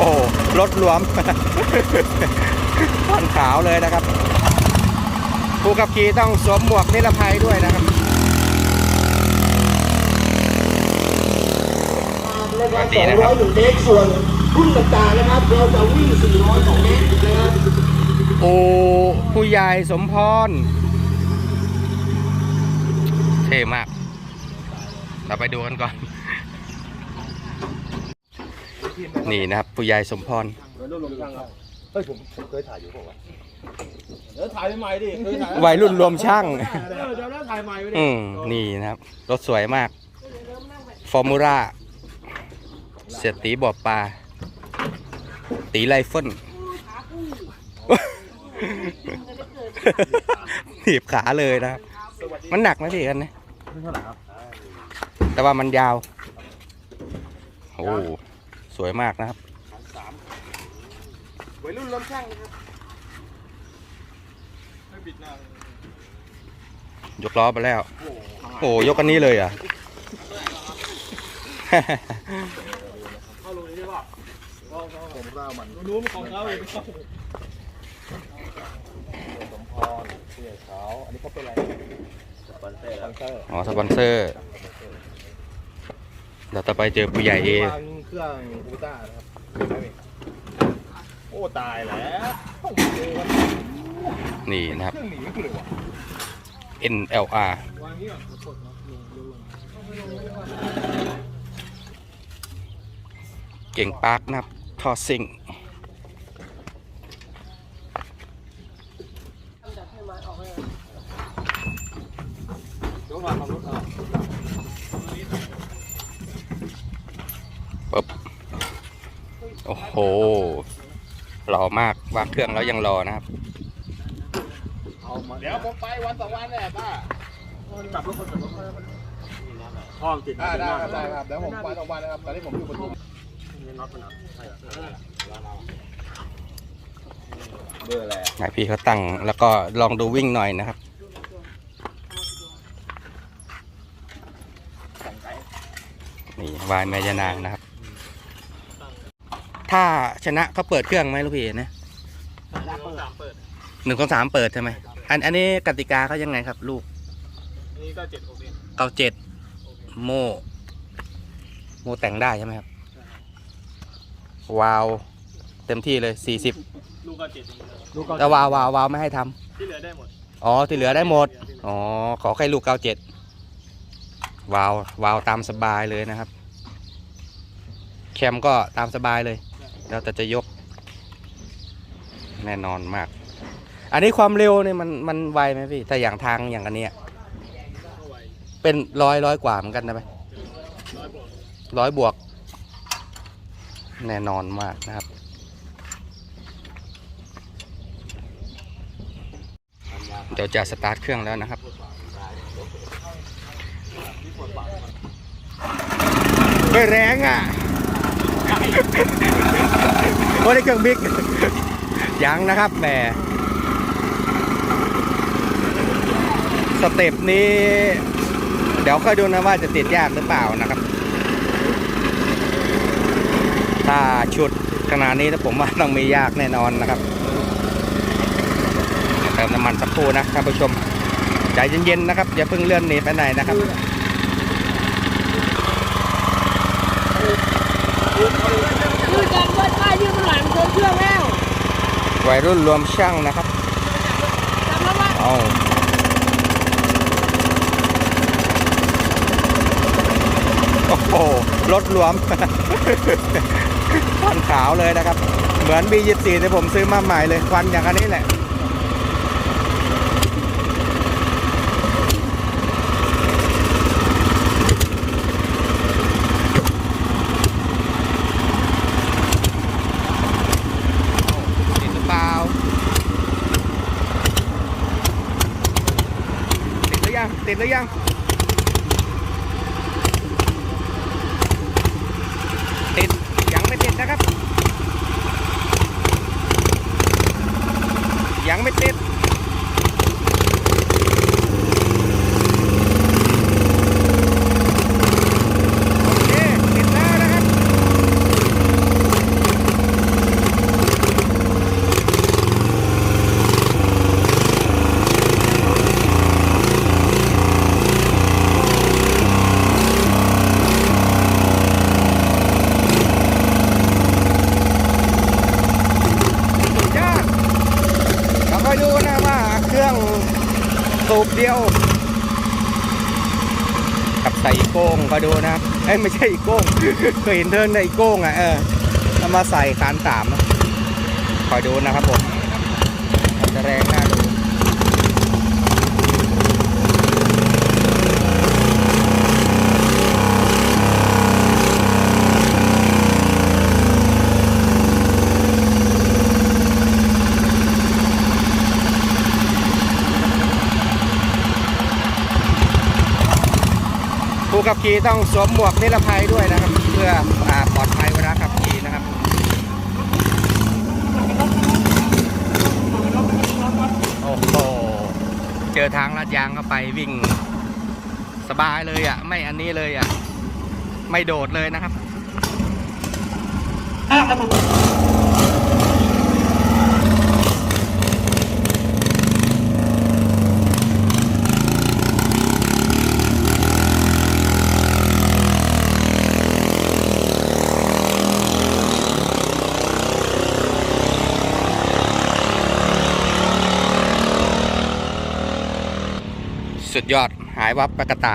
โหรถหลวมฟันขาวเลยนะครับ ผู้ขับขี่ต้องสวมหมวกนิรภัยด้วยนะครับนะครับ201เมตรส่วนรุ่นต่างๆนะครับ เราจะวิ่ง402เมตรนะครับโอ้ผู้ใหญ่สมพรเท่มาก เราไปดูกันก่อน นี่นะครับผู้ใหญ่สมพรเฮ้ยผมเคยถ่ายอยู่เปล่าวะเดี๋ยวถ่ายใหม่ดิเคยถ่ายวัยรุ่นรวมช่างเออเดี๋ยวแล้วถ่ายใหม่ไปดิอืมนี่นะครับ รถสวยมาก ฟอร์มูล่าเสียตีบอบปลา ตีไรเฟิลหนีบขาเลยนะครับมันหนักไหมพี่กันเนี่ยเท่าไหร่ครับแต่ว่ามันยาว โอ้ สวยมากนะครับวัยรุ่นรวมช่างนะครับไม่ปิดหน้ายกล้อไปแล้ว โอ้ยกอันนี้เลยอะเข้าลงนี้ได้ป่ะผมรามันรู้มันของเขาเองสมพรเสียขาวอันนี้เขาเป็นอะไร สปอนเซอร์สปอนเซอร์อ๋อ สปอนเซอร์ เราต่อไปเจอผู้ใหญ่เอวางเครื่องอูต้านะครับเห็นไหมพี่โอ้ตายแล้วต้องเจอวันนี่นะครับ เครื่องหนีกูเลยวะ NLR วางนี้ก่อนกดนะลงลงเก่งปาร์คนะครับทอซิงเดี๋ยววางรถเอาปึ๊ โอ้โหหล่อมากวางเครื่องแล้วยังรอนะครับเอามาเดี๋ยวผมไปวันสองวันแหละป้าจับรถคนจับรถห้องติดได้ได้ครับได้ครับเดี๋ยวผมวันสองวันนะครับตอนนี้ผมอยู่ปทุมนี่น็อตมันใช่เบอร์อะไรไหนพี่เขาตั้งแล้วก็ลองดูวิ่งหน่อยนะครับนี่วายแม่ยานางนะครับ ถ้าชนะเขาเปิดเครื่องไหมลูกพี่นะเปิดหนึ่งของสามเปิดใช่ไหมอันอันนี้กติกาเขายังไงครับ ลูกนี่ก็เจ็ดหกเองเก้าเจ็ดโมโมแต่งได้ใช่ไหมครับวาวเต็มที่เลยสี่สิบลูกก็เจ็ดลูกแต่วาววาววาวไม่ให้ทำที่เหลือได้หมดอ๋อที่เหลือได้หมด อ๋อ ขอแค่ลูกเก้าเจ็ดวาววาวตามสบายเลยนะครับ แคมก็ตามสบายเลย แล้วแต่จะยก แน่นอนมาก อันนี้ความเร็วเนี่ยมันมันไวไหมพี่ถ้าอย่างทางอย่างอันเนี้ยเป็นร้อยร้อยกว่าเหมือนกันนะไหมร้อยบวก แน่นอนมากนะครับเดี๋ยวจะสตาร์ทเครื่องแล้วนะครับเฮ้ยแรงอะ โอ้ได้เครื่องบิ๊กยังนะครับแหมสเต็ปนี้ เดี๋ยวค่อยดูนะว่าจะติดยากหรือเปล่านะครับ ถ้าชุดขนาดนี้นะผมว่าต้องมียากแน่นอนนะครับเติมน้ำมันสักครู่นะท่านผู้ชมใจเย็นๆนะครับอย่าเพิ่งเลื่อนหนีไปไหนนะครับ คือการวัดค่ายืมหลังเดินเครื่องแล้ววัยรุ่นรวมช่างนะครับจำแล้วว่าเอาโอ้โหรถรวมควันขาวเลยนะครับ เหมือนบียีสี่ที่ผมซื้อมาใหม่เลยควันอย่างอันนี้แหละ ติดหรือเปล่า ติดหรือยังติดหรือยัง ติด ยังไม่ติดนะครับ ยังไม่ติด โอเค ติดแล้วนะครับ สู บเดียว กับใส่อีโก้งก็ดูนะครับเอ้ยไม่ใช่อีโก้งเคยเห็นเทินในอีโก้งอะเออเอามาใส่คานสามนะคอยดูนะครับผมจะแรงนะดู ผู้ขับขี่ต้องสวมหมวกนิรภัยด้วยนะครับ เพื่ออปลอดภัยเวลาขับขี่นะครับโอ้โหเจอทางลาดยางเข้าไปวิ่งสบายเลยอะ ไม่อันนี้เลยอะ ไม่โดดเลยนะครับ สุดยอดหายวับปะกะตา